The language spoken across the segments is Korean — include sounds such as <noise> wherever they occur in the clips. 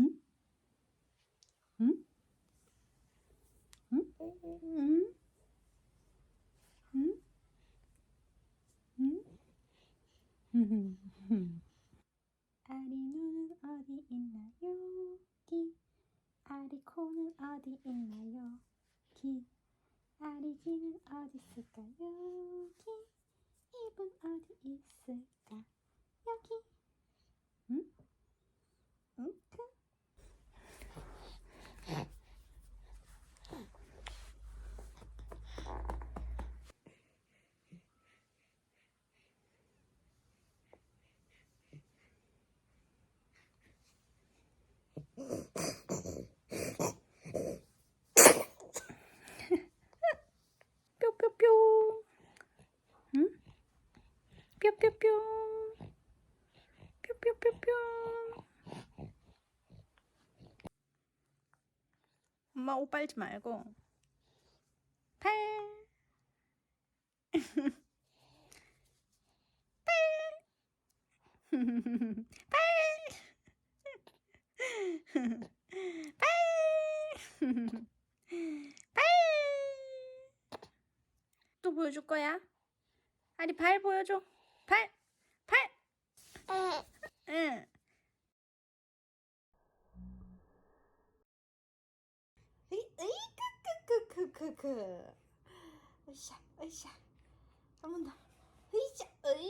응? 응? 응? 응? 응? 응? 응? 아리노는 어디 있나요? 기 아리코는 어디 있나요? 기 아리기는 어디 있을까요? 기 입은 어디 있을까? 여기 응? 응? 그? 뿅뿅뿅 응? 뿅뿅뿅 뿅뿅뿅뿅 엄마 옷 빨지 말고. 팔 <laughs> <laughs> <laughs> 또 보여줄 거야? 아리 발 보여줘. 발, 발. 응. 에이, 크크크크크크. 으쌰, 으쌰. 한번 더. 으쌰, 으쌰.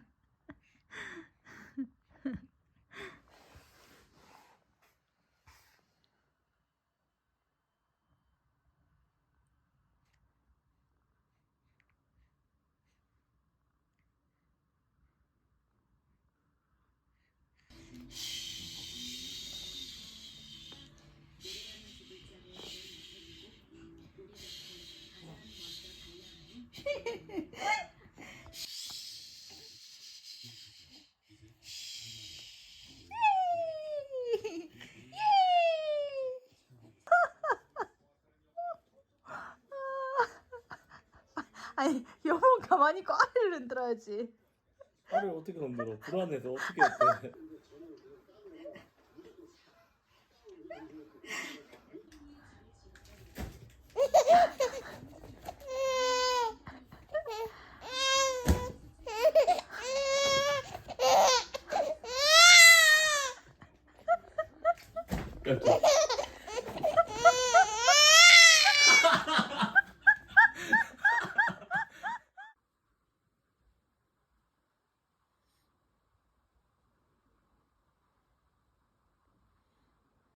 아니 여보 가만히 있고 아래를 흔들어야지. 알을 어떻게 건드려? 불안해서 어떻게 했대? <laughs> 야,